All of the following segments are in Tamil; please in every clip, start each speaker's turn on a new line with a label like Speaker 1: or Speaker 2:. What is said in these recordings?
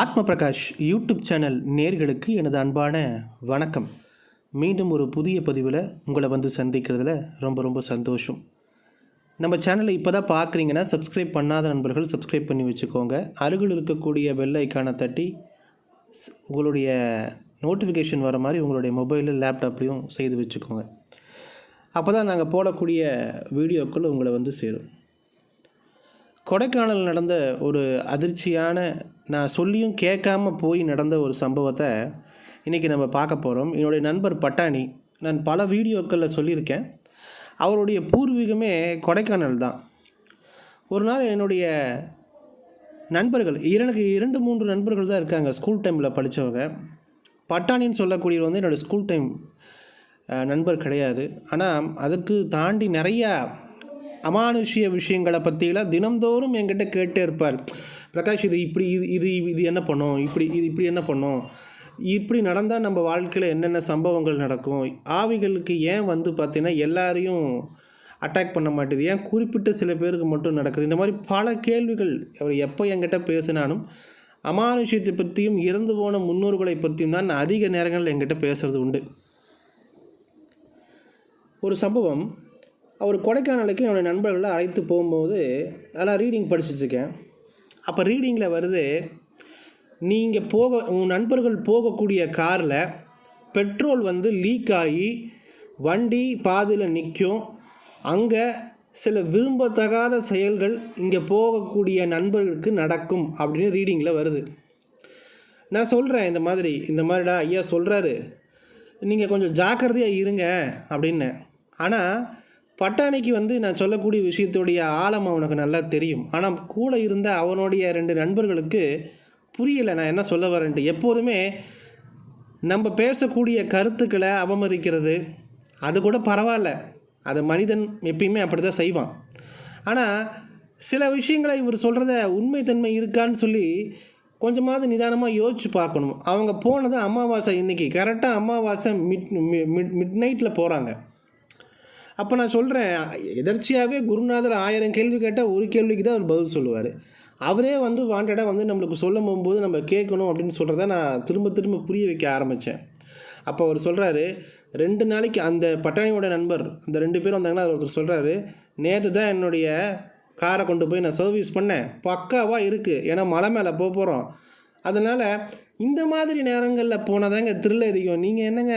Speaker 1: ஆத்ம பிரகாஷ் யூடியூப் சேனல் நேர்களுக்கு எனது அன்பான வணக்கம். மீண்டும் ஒரு புதிய பதிவில் உங்களை வந்து சந்திக்கிறதுல ரொம்ப ரொம்ப சந்தோஷம். நம்ம சேனலை இப்போ தான் பார்க்குறீங்கன்னா சப்ஸ்கிரைப் பண்ணாத நண்பர்கள் சப்ஸ்கிரைப் பண்ணி வச்சுக்கோங்க. அருகில் இருக்கக்கூடிய பெல் ஐக்கானை தட்டி உங்களுடைய நோட்டிஃபிகேஷன் வர மாதிரி உங்களுடைய மொபைலில் லேப்டாப்லேயும் செய்து வச்சுக்கோங்க. அப்போ தான் நாங்கள் போடக்கூடிய வீடியோக்கள் உங்களை வந்து சேரும். கொடைக்கானல் நடந்த ஒரு அதிர்ச்சியான நான் சொல்லியும் கேட்காம போய் நடந்த ஒரு சம்பவத்தை இன்றைக்கி நம்ம பார்க்க போகிறோம் என்னுடைய நண்பர் பட்டாணி நான் பல வீடியோக்களில் சொல்லியிருக்கேன். அவருடைய பூர்வீகமே கொடைக்கானல் தான். ஒரு நாள் என்னுடைய நண்பர்கள் எனக்கு இரண்டு மூன்று நண்பர்கள் தான் இருக்காங்க ஸ்கூல் டைமில் படித்தவங்க பட்டாணின்னு சொல்லக்கூடியவர் வந்து என்னோடய ஸ்கூல் டைம் நண்பர் கிடையாது. ஆனால் அதற்கு தாண்டி நிறையா அமானுஷ்ய விஷயங்களை பற்றிலாம் தினந்தோறும் என்கிட்ட கேட்டே இருப்பார். பிரகாஷ் இது இப்படி இது இது இது என்ன பண்ணும்? இப்படி இது இப்படி என்ன பண்ணும்? இப்படி நடந்தால் நம்ம வாழ்க்கையில் என்னென்ன சம்பவங்கள் நடக்கும்? ஆவிகளுக்கு ஏன் வந்து பார்த்தீங்கன்னா எல்லாரையும் அட்டாக் பண்ண மாட்டேது? ஏன் குறிப்பிட்ட சில பேருக்கு மட்டும் நடக்குது? இந்த மாதிரி பல கேள்விகள் அவர் எப்போ என்கிட்ட பேசினாலும் அமானுஷ்யத்தை பற்றியும் இறந்து போன முன்னோர்களை பற்றியும் தான் அதிக நேரங்களில் என்கிட்ட பேசுகிறது உண்டு. ஒரு சம்பவம் அவர் கொடைக்கானலுக்கு என்னுடைய நண்பர்களை அழைத்து போகும்போது நல்லா ரீடிங் படிச்சுட்ருக்கேன். அப்போ ரீடிங்கில் வருது நீங்கள் போக உங்கள் நண்பர்கள் போகக்கூடிய காரில் பெட்ரோல் வந்து லீக் ஆகி வண்டி பாதியில் நிற்கும் அங்கே சில விரும்பத்தகாத செயல்கள் இங்கே போகக்கூடிய நண்பர்களுக்கு நடக்கும். அப்படின்னு ரீடிங்கில் வருது. நான் சொல்கிறேன் இந்த மாதிரி இந்த மாதிரிடா ஐயா சொல்கிறாரு நீங்கள் கொஞ்சம் ஜாக்கிரதையாக இருங்க. அப்படின்னு. ஆனால் பட்டாணிக்கு வந்து நான் சொல்லக்கூடிய விஷயத்துடைய ஆழம் அவனுக்கு நல்லா தெரியும். ஆனால் கூட இருந்த அவனுடைய ரெண்டு நண்பர்களுக்கு புரியலை நான் என்ன சொல்ல வரேன்ட்டு. எப்போதுமே நம்ம பேசக்கூடிய கருத்துக்களை அவமதிக்கிறது அது கூட பரவாயில்ல. அது மனிதன் எப்பயுமே அப்படி தான் செய்வான். ஆனால் சில விஷயங்களை இவர் சொல்கிறத உண்மைத்தன்மை இருக்கான்னு சொல்லி கொஞ்சமாவது நிதானமாக யோசிச்சு பார்க்கணும். அவங்க போனது அமாவாசை இன்னைக்கு. கரெக்டாக அமாவாசை மிட் மிட் மிட் நைட்டில் போகிறாங்க அப்போ நான் சொல்கிறேன் எதர்ச்சியாகவே குருநாதர் ஆயிரம் கேள்வி கேட்டால் ஒரு கேள்விக்கு தான் அவர் பதில் சொல்லுவார். அவரே வந்து வாண்டடாக வந்து நம்மளுக்கு சொல்லும் போகும்போது நம்ம கேட்கணும் அப்படின்னு சொல்கிறத நான் திரும்ப திரும்ப புரிய வைக்க ஆரம்பித்தேன் அப்போ அவர் சொல்கிறாரு ரெண்டு நாளைக்கு அந்த பட்டாணியோட நண்பர் அந்த ரெண்டு பேரும் வந்தாங்கன்னா அவர் ஒருத்தர் சொல்கிறாரு நேற்று தான் என்னுடைய காரை கொண்டு போய் நான் சர்வீஸ் பண்ணேன். பக்காவாக இருக்குது ஏன்னா மலை மேலே போக போகிறோம் அதனால் இந்த மாதிரி நேரங்களில் போனால் தாங்க த்ரில் அதிகம். நீங்கள் என்னங்க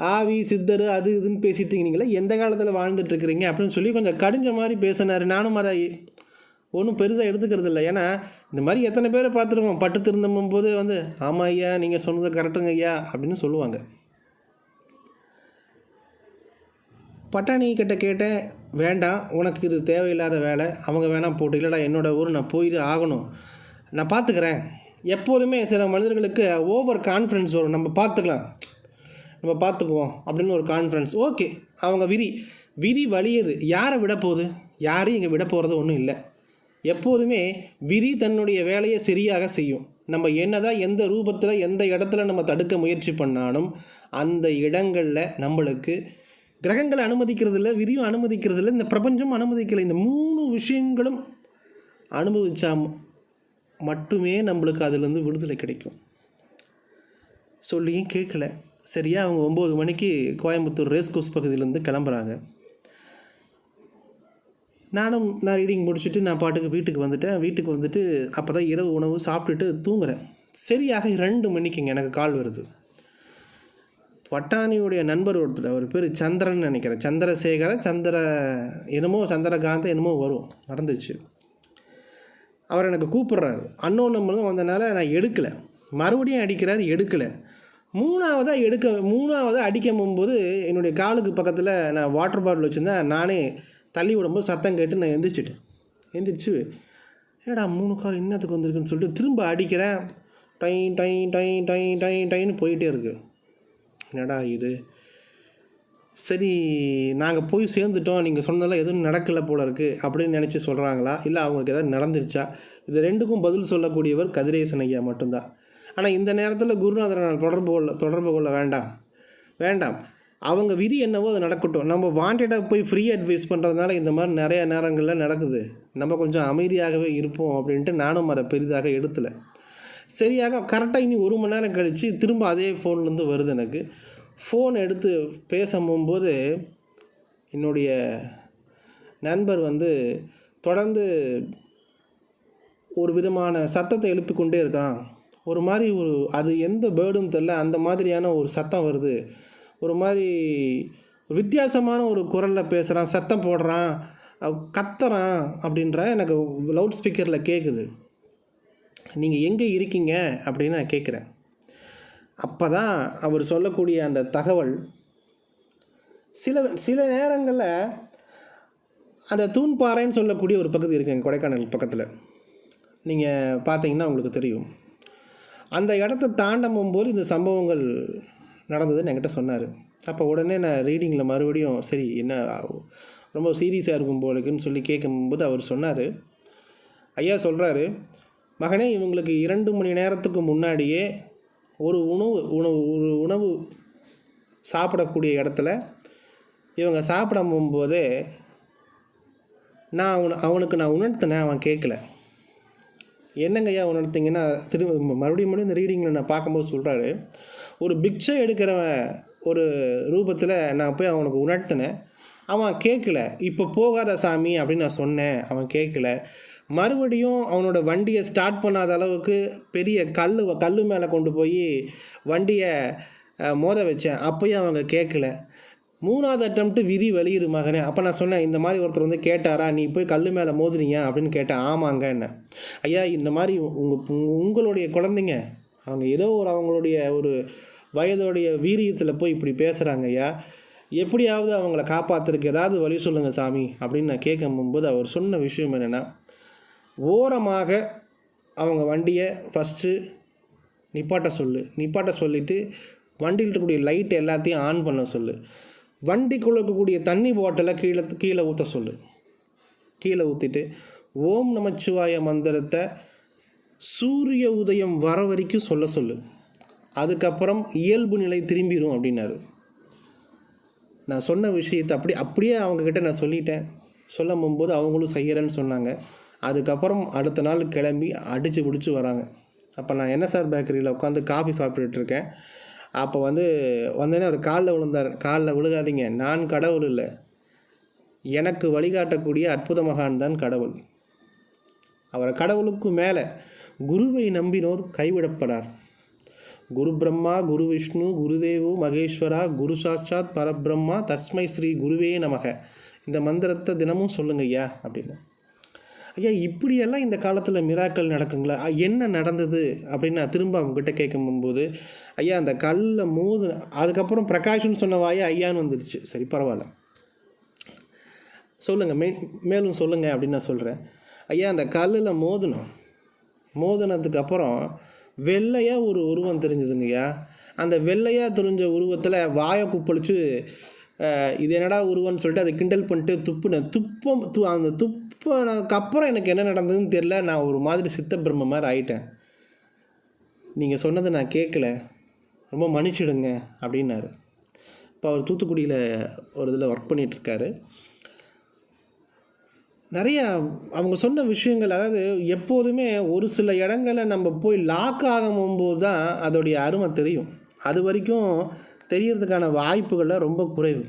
Speaker 1: ஆவி சித்தர் அது இதுன்னு பேசிட்டு இருக்கீங்களா? எந்த காலத்தில் வாழ்ந்துட்டுருக்குறீங்க அப்படின்னு சொல்லி கொஞ்சம் கடிஞ்ச மாதிரி பேசினார். நானும் அதை ஒன்றும் பெருசாக எடுத்துக்கிறது இல்லை. ஏன்னா இந்த மாதிரி எத்தனை பேரை பார்த்துருக்கோம் பட்டு திருந்தும் போது வந்து ஆமாம் ஐயா நீங்கள் சொன்னது கரெக்டுங்க ஐயா அப்படின்னு சொல்லுவாங்க. பட்டாணி கிட்ட கேட்டேன் வேண்டாம் உனக்கு இது தேவையில்லாத வேலை. அவங்க வேணாம் போட்டு இல்லைடா என்னோடய ஊர் நான் போயிட்டு ஆகணும். நான் பார்த்துக்கிறேன். எப்போதுமே சில மனிதர்களுக்கு ஓவர் கான்ஃபிடன்ஸ் வரும். நம்ம பார்த்துக்கலாம். நம்ம பார்த்துக்குவோம் அப்படின்னு ஒரு கான்ஃபிடன்ஸ் ஓகே அவங்க விதி. விதி வலியது யாரை விட போகுது? யாரையும் இங்கே விட போகிறது ஒன்றும் இல்லை. எப்போதுமே விதி தன்னுடைய வேலையை சரியாக செய்யும். நம்ம என்னதான் எந்த ரூபத்தில் எந்த இடத்துல நம்ம தடுக்க முயற்சி பண்ணாலும் அந்த இடங்களில் நம்மளுக்கு கிரகங்களை அனுமதிக்கிறதில்ல விரியும் விதியும் இந்த பிரபஞ்சம் அனுமதிக்கலை. இந்த மூணு விஷயங்களும் அனுபவிச்சா மட்டுமே நம்மளுக்கு அதுலேருந்து விடுதலை கிடைக்கும். சொல்லியும் கேட்கல சரியா? அவங்க ஒம்பது மணிக்கு கோயம்புத்தூர் ரேஸ் கோர்ஸ் பகுதியிலேருந்து கிளம்புறாங்க. நானும் நான் ரீடிங் முடிச்சுட்டு நான் பாட்டுக்கு வீட்டுக்கு வந்துட்டேன். வீட்டுக்கு வந்துட்டு அப்போ தான் இரவு உணவு சாப்பிட்டுட்டு தூங்குறேன். சரியாக ரெண்டு மணிக்குங்க எனக்கு கால் வருது. பட்டாணியுடைய நண்பர் ஒருத்தர் அவர் பேர் சந்திரன் நினைக்கிறேன். சந்திரசேகர சந்திர என்னமோ சந்திரகாந்த என்னமோ வரும். மறந்துச்சு. அவர் எனக்கு கூப்பிட்றாரு. அன்னோ நம்பரும் வந்தனால நான் எடுக்கலை. மறுபடியும் அடிக்கிறார் எடுக்கலை. மூணாவதாக எடுக்க மூணாவதாக அடிக்க போகும்போது என்னுடைய காலுக்கு பக்கத்தில் நான் வாட்டர் பாட்டில் வச்சுருந்தேன் நானே தள்ளி விடும்போது சத்தம் கேட்டு நான் எந்திரிச்சிட்டேன். எந்திரிச்சு ஏடா மூணு கால் இன்னத்துக்கு வந்திருக்குன்னு சொல்லிட்டு திரும்ப அடிக்கிறேன். டை டை டை டை டை டைன்னு போயிட்டே இருக்கு. என்னடா இது? சரி நாங்கள் போய் சேர்ந்துட்டோம். நீங்கள் சொன்னதெல்லாம் எதுவும் நடக்கலை போல இருக்குது அப்படின்னு நினச்சி சொல்கிறாங்களா இல்லை அவங்களுக்கு எதாவது நடந்துருச்சா? இது ரெண்டுக்கும் பதில் சொல்லக்கூடியவர் கதிரேசன் ஐயா மட்டும்தான். ஆனால் இந்த நேரத்தில் குருநாதரை நான் தொடர்பு கொள்ள தொடர்பு கொள்ள வேண்டாம். வேண்டாம். அவங்க விதி என்னவோ அது நடக்கட்டும். நம்ம வாண்டடாக போய் ஃப்ரீ அட்வைஸ் பண்ணுறதுனால இந்த மாதிரி நிறைய நேரங்களில் நடக்குது. நம்ம கொஞ்சம் அமைதியாகவே இருப்போம் அப்படின்ட்டு நானும் அதை பெரிதாக எடுத்தலை. சரியாக கரெக்டாக இனி ஒரு மணி நேரம் கழித்து திரும்ப அதே ஃபோன்லேருந்து வருது எனக்கு. ஃபோன் எடுத்து பேச போகும்போது என்னுடைய நண்பர் வந்து தொடர்ந்து ஒரு விதமான சத்தத்தை எழுப்பிக்கொண்டே இருக்கான். ஒரு மாதிரி ஒரு அது எந்த பேர்டுன்னு தெரில அந்த மாதிரியான ஒரு சத்தம் வருது. ஒரு மாதிரி வித்தியாசமான ஒரு குரலில் பேசுகிறான் சத்தம் போடுறான் கத்துறான் அப்படின்ற எனக்கு லவுட் ஸ்பீக்கரில் கேட்குது நீங்கள் எங்கே இருக்கீங்க அப்படின்னு நான் கேட்குறேன் அப்போ தான் அவர் சொல்லக்கூடிய அந்த தகவல் சில சில நேரங்களில் அந்த தூண்பாறைன்னு சொல்லக்கூடிய ஒரு பகுதி இருக்குங்க கொடைக்கானல் பக்கத்தில். நீங்கள் பார்த்தீங்கன்னா உங்களுக்கு தெரியும். அந்த இடத்த தாண்டும் போது இந்த சம்பவங்கள் நடந்ததுன்னு என்கிட்ட சொன்னார். அப்போ உடனே நான் ரீடிங்கில் மறுபடியும் சரி என்ன ரொம்ப சீரியஸாக இருக்கும் போலக்குன்னு சொல்லி கேட்கும்போது அவர் சொன்னார். ஐயா சொல்கிறாரு மகனே இவங்களுக்கு இரண்டு மணி நேரத்துக்கு முன்னாடியே ஒரு உணவு உணவு ஒரு உணவு சாப்பிடக்கூடிய இடத்துல இவங்க சாப்பிட போகும்போதே நான் அவனுக்கு நான் உணர்த்தினேன் அவன் கேட்கல. என்னங்கய்யா உணர்த்திங்கன்னா திரும்ப மறுபடியும் மறுபடியும் இந்த ரீடிங்கில் நான் பார்க்கும்போது சொல்கிறாரு ஒரு பிக்சை எடுக்கிறவன் ஒரு ரூபத்தில் நான் போய் அவனுக்கு உணர்த்தினேன். அவன் கேட்கல. இப்போ போகாத சாமி அப்படின்னு நான் சொன்னேன். அவன் கேட்கல. மறுபடியும் அவனோட வண்டியை ஸ்டார்ட் பண்ணாத அளவுக்கு பெரிய கல் கல் மேலே கொண்டு போய் வண்டியை மோத வச்சேன். அப்போயும் அவங்க கேட்கல. மூணாவது அட்டம்ப்ட்டு விதி வெளியுது மகனே. அப்போ நான் சொன்னேன் இந்த மாதிரி ஒருத்தர் வந்து கேட்டாரா நீ போய் கல் மேலே மோதுனீங்க அப்படின்னு கேட்டேன். ஆமாங்க என்ன. ஐயா இந்த மாதிரி உங்கள் உங்களுடைய குழந்தைங்க அவங்க ஏதோ ஒரு அவங்களுடைய ஒரு வயதுடைய வீரியத்தில் போய் இப்படி பேசுகிறாங்க ஐயா. எப்படியாவது அவங்கள காப்பாற்றுறதுக்கு ஏதாவது வழி சொல்லுங்கள் சாமி அப்படின்னு நான் கேட்கும்போது அவர் சொன்ன விஷயம் என்னென்னா ஓரமாக அவங்க வண்டியை ஃபஸ்ட்டு நிப்பாட்ட சொல்லு. நிப்பாட்ட சொல்லிவிட்டு வண்டியில் இருக்கக்கூடிய லைட் எல்லாத்தையும் ஆன் பண்ண சொல்லு. வண்டிக்குள்ள இருக்கக்கூடிய தண்ணி பாட்டிலை கீழே கீழே ஊற்ற சொல்லு. கீழே ஊற்றிட்டு ஓம் நமச்சிவாய மந்திரத்தை சூரிய உதயம் வர வரைக்கும் சொல்ல சொல்லு. அதுக்கப்புறம் இயல்பு நிலை திரும்பிடும் அப்படின்னாரு. நான் சொன்ன விஷயத்தை அப்படி அப்படியே அவங்கக்கிட்ட நான் சொல்லிட்டேன். சொல்ல போகும்போது அவங்களும் செய்கிறேன்னு சொன்னாங்க. அதுக்கப்புறம் அடுத்த நாள் கிளம்பி அடித்து பிடிச்சி வராங்க. அப்போ நான் என்எஸ்ஆர் பேக்கரியில் உட்காந்து காஃபி சாப்பிட்டுட்டு இருக்கேன்? அப்போ வந்து வந்தோடனே அவர் காலில் விழுந்தார். காலில் விழுகாதீங்க. நான் கடவுள் இல்லை. எனக்கு வழிகாட்டக்கூடிய அற்புத மகான் தான் கடவுள். அவரை கடவுளுக்கு மேலே குருவை நம்பினோர் கைவிடப்படார். குரு பிரம்மா குரு விஷ்ணு குருதேவு மகேஸ்வரா குரு சாட்சாத் பரபிரம்மா தஸ்மை ஸ்ரீ குருவே நமக. இந்த மந்திரத்தை தினமும் சொல்லுங்க ஐயா அப்படின்னு. ஐயா இப்படியெல்லாம் இந்த காலத்தில் மிராக்கள் நடக்குங்களா? என்ன நடந்தது? அப்படின்னு நான் திரும்ப அவங்ககிட்ட கேட்கும்போது ஐயா அந்த கல்லில் மோது அதுக்கப்புறம் பிரகாஷ்னு சொன்ன வாயே ஐயான்னு வந்துடுச்சு சரி பரவாயில்ல. சொல்லுங்கள் மே மேலும் சொல்லுங்கள் அப்படின்னு நான் சொல்கிறேன் ஐயா அந்த கல்லில் மோதினோம். மோதினதுக்கப்புறம் வெள்ளையாக ஒரு உருவம் தெரிஞ்சதுங்கய்யா அந்த வெள்ளையாக தெரிஞ்ச உருவத்தில் வாயை குப்பளிச்சு இது என்னடா உருவன்னு சொல்லிட்டு அதை கிண்டல் பண்ணிட்டு துப்புனேன். துப்பம் து அந்த துப்பினதுக்கு அப்புறம் எனக்கு என்ன நடந்ததுன்னு தெரில நான் ஒரு மாதிரி சித்த பிரம்ம மாதிரி ஆயிட்டேன். நீங்கள் சொன்னதை நான் கேட்கல. ரொம்ப மன்னிச்சிடுங்க அப்படின்னாரு. இப்போ அவர் தூத்துக்குடியில் ஒரு இதில் ஒர்க் பண்ணிகிட்ருக்காரு நிறையா அவங்க சொன்ன விஷயங்கள் அதாவது எப்போதுமே ஒரு சில இடங்களை நம்ம போய் லாக் ஆகும்போது தான் அதோடைய அருமை தெரியும். அது வரைக்கும் தெரியறதுக்கான வாய்ப்புகள்லாம் ரொம்ப குறைவு.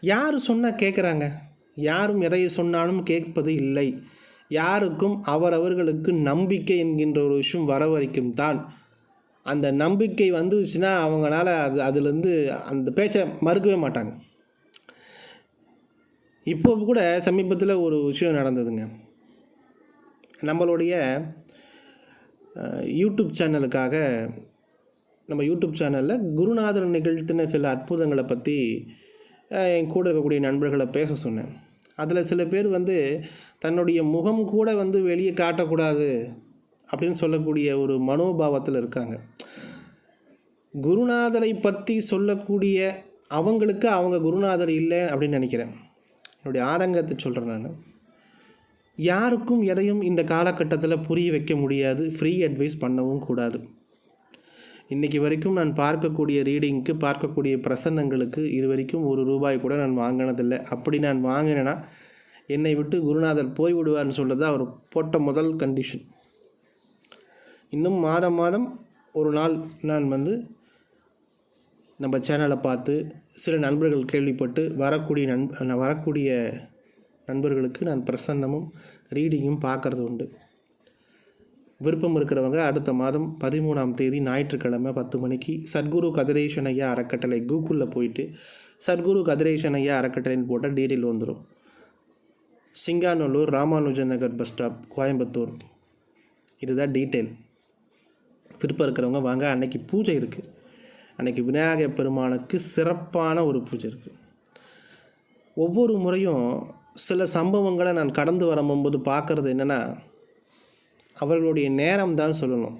Speaker 1: யார் சொன்னால் கேட்குறாங்க யாரும் எதை சொன்னாலும் கேட்பது இல்லை. யாருக்கும் அவரவர்களுக்கு நம்பிக்கை என்கின்ற ஒரு விஷயம் வர வரைக்கும் தான். அந்த நம்பிக்கை வந்துச்சுன்னா அவங்களால அது அதுலேருந்து அந்த பேச்சை மறுக்கவே மாட்டாங்க. இப்போ கூட சமீபத்தில் ஒரு விஷயம் நடந்ததுங்க. நம்மளுடைய யூடியூப் சேனலுக்காக நம்ம யூடியூப் சேனலில் குருநாதர் நிகழ்த்தின சில அற்புதங்களை பற்றி என் கூட இருக்கக்கூடிய நண்பர்களை பேச சொன்னேன். அதில் சில பேர் வந்து தன்னுடைய முகம் கூட வந்து வெளியே காட்டக்கூடாது அப்படின்னு சொல்லக்கூடிய ஒரு மனோபாவத்தில் இருக்காங்க. குருநாதரை பற்றி சொல்லக்கூடிய அவங்களுக்கு அவங்க குருநாதர் இல்லை அப்படின்னு நினைக்கிறேன். என்னுடைய ஆதங்கத்தை சொல்கிறேன் நான். யாருக்கும் எதையும் இந்த காலகட்டத்தில் புரிய வைக்க முடியாது ஃப்ரீ அட்வைஸ் பண்ணவும் கூடாது. இன்றைக்கி வரைக்கும் நான் பார்க்கக்கூடிய ரீடிங்க்கு பார்க்கக்கூடிய பிரசன்னங்களுக்கு இது வரைக்கும் ஒரு ரூபாய் கூட நான் வாங்கினதில்லை. அப்படி நான் வாங்கினேன்னா என்னை விட்டு குருநாதர் போய்விடுவார்னு சொல்கிறது அவர் போட்ட முதல் கண்டிஷன் இன்னும் மாதம் மாதம் ஒரு நாள் நான் வந்து நம்ம சேனலை பார்த்து சில நண்பர்கள் கேள்விப்பட்டு வரக்கூடிய நண் வரக்கூடிய நண்பர்களுக்கு நான் பிரசன்னமும் ரீடிங்கும் பார்க்குறது உண்டு. விருப்பம் இருக்கிறவங்க அடுத்த மாதம் பதிமூணாம் தேதி ஞாயிற்றுக்கிழமை பத்து மணிக்கு சத்குரு கதிரேஷன் ஐயா அறக்கட்டளை கூகுளில் போயிட்டு சத்குரு கதிரேஷன் ஐயா அறக்கட்டளைன்னு போட்டால் டீட்டெயில் வந்துடும் சிங்காநல்லூர் ராமானுஜன் நகர் பஸ் ஸ்டாப் கோயம்புத்தூர். இதுதான் டீட்டெயில் விருப்பம் இருக்கிறவங்க வாங்க. அன்னைக்கு பூஜை இருக்குது அன்னைக்கு விநாயகர் பெருமானுக்கு சிறப்பான ஒரு பூஜை இருக்குது ஒவ்வொரு முறையும் சில சம்பவங்களை நான் கடந்து வரும்போது பார்க்குறது என்னென்னா அவர்களுடைய நேரம் தான் சொல்லணும்.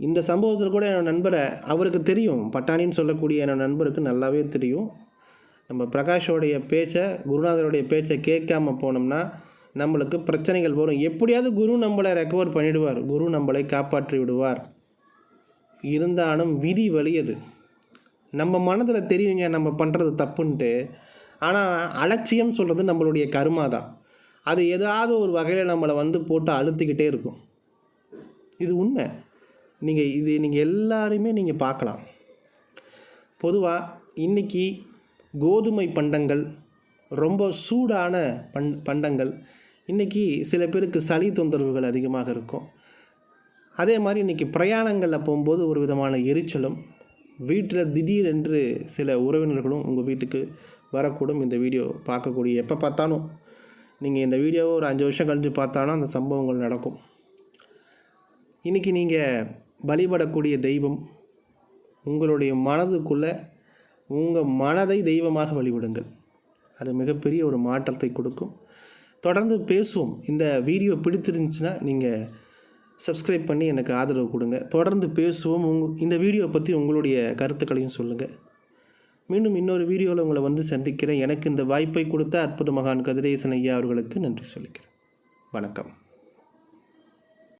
Speaker 1: இந்த சம்பவத்தில் கூட என்னோடய நண்பரை அவருக்கு தெரியும். பட்டாணின்னு சொல்லக்கூடிய என்னோட நண்பருக்கு நல்லாவே தெரியும். நம்ம பிரகாஷோடைய பேச்சை குருநாதருடைய பேச்சை கேட்காம போனோம்னா நம்மளுக்கு பிரச்சனைகள் வரும். எப்படியாவது குரு நம்மளை ரெக்கவர் பண்ணிவிடுவார் குரு நம்மளை காப்பாற்றி விடுவார். இருந்தாலும் விதி வலியது நம்ம மனதில் தெரியுங்க நம்ம பண்ணுறது தப்புன்ட்டு. ஆனால் அலட்சியம் சொல்கிறது நம்மளுடைய கருமா தான் அது ஏதாவது ஒரு வகையில் நம்மளை வந்து போட்டு அழுத்திக்கிட்டே இருக்கும். இது உண்மை. நீங்கள் இது நீங்கள் எல்லாருமே நீங்கள் பார்க்கலாம். பொதுவாக இன்றைக்கி கோதுமை பண்டங்கள் ரொம்ப சூடான பண் பண்டங்கள் இன்றைக்கி சில பேருக்கு சளி தொந்தரவுகள் அதிகமாக இருக்கும். அதே மாதிரி இன்றைக்கி பிரயாணங்களில் போகும்போது ஒரு விதமான எரிச்சலும் வீட்டில் திடீரென்று சில உறவினர்களும் உங்கள் வீட்டுக்கு வரக்கூடும். இந்த வீடியோ பார்க்கக்கூடிய எப்போ பார்த்தாலும் நீங்கள் இந்த வீடியோவை ஒரு அஞ்சு வருஷம் கழிஞ்சு பார்த்தாலும் அந்த சம்பவங்கள் நடக்கும். இன்றைக்கி நீங்கள் வழிபடக்கூடிய தெய்வம் உங்களுடைய மனதுக்குள்ளே உங்கள் மனதை தெய்வமாக வழிபடுங்கள். அது மிகப்பெரிய ஒரு மாற்றத்தை கொடுக்கும். தொடர்ந்து பேசுவோம். இந்த வீடியோ பிடித்திருந்துச்சுன்னா நீங்கள் சப்ஸ்கிரைப் பண்ணி எனக்கு ஆதரவு கொடுங்க. தொடர்ந்து பேசுவோம். உங் இந்த வீடியோ பற்றி உங்களுடைய கருத்துக்களையும் சொல்லுங்கள் மீண்டும் இன்னொரு வீடியோவில் உங்களை வந்து சந்திக்கிறேன். எனக்கு இந்த வாய்ப்பை கொடுத்த அற்புத மகான் கதிரேசன் ஐயா அவர்களுக்கு நன்றி சொல்லிக்கிறேன். வணக்கம்.